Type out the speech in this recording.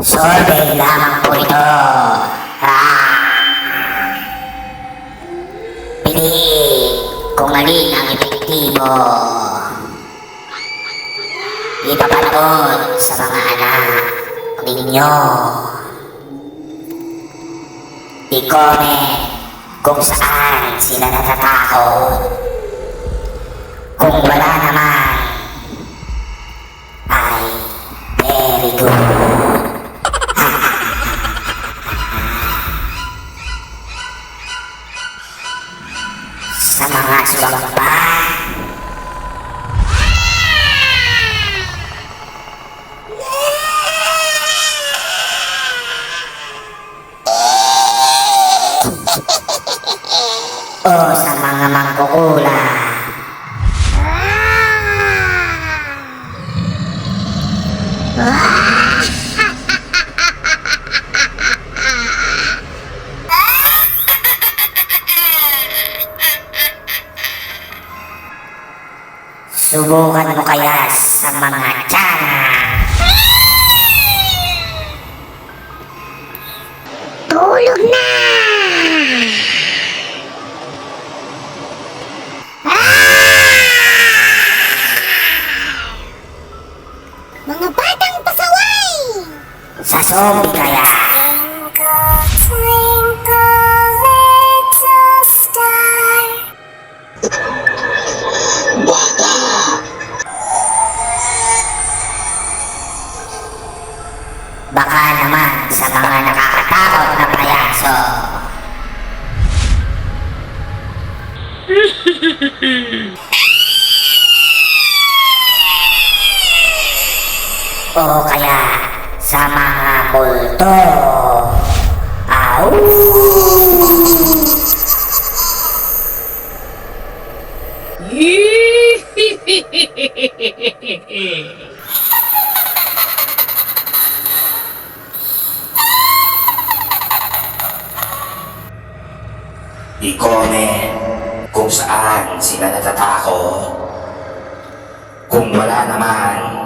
Survey lamang po ito. Ah. Pili kung alin ang epektibo. Ipapanood sa mga anak ninyo. I-comment kung saan sila natatakot. Kung wala mga sumamba, o sa mga mangkukula. Subukan mo kaya sa mga tiyan. Tulog na! Mga batang pasaway! Sa zombie kaya. Baka naman sa mga nakakatakot na payaso. o kaya sa mga multo. Au! I-comment kung saan sila natatakot. Kung wala naman,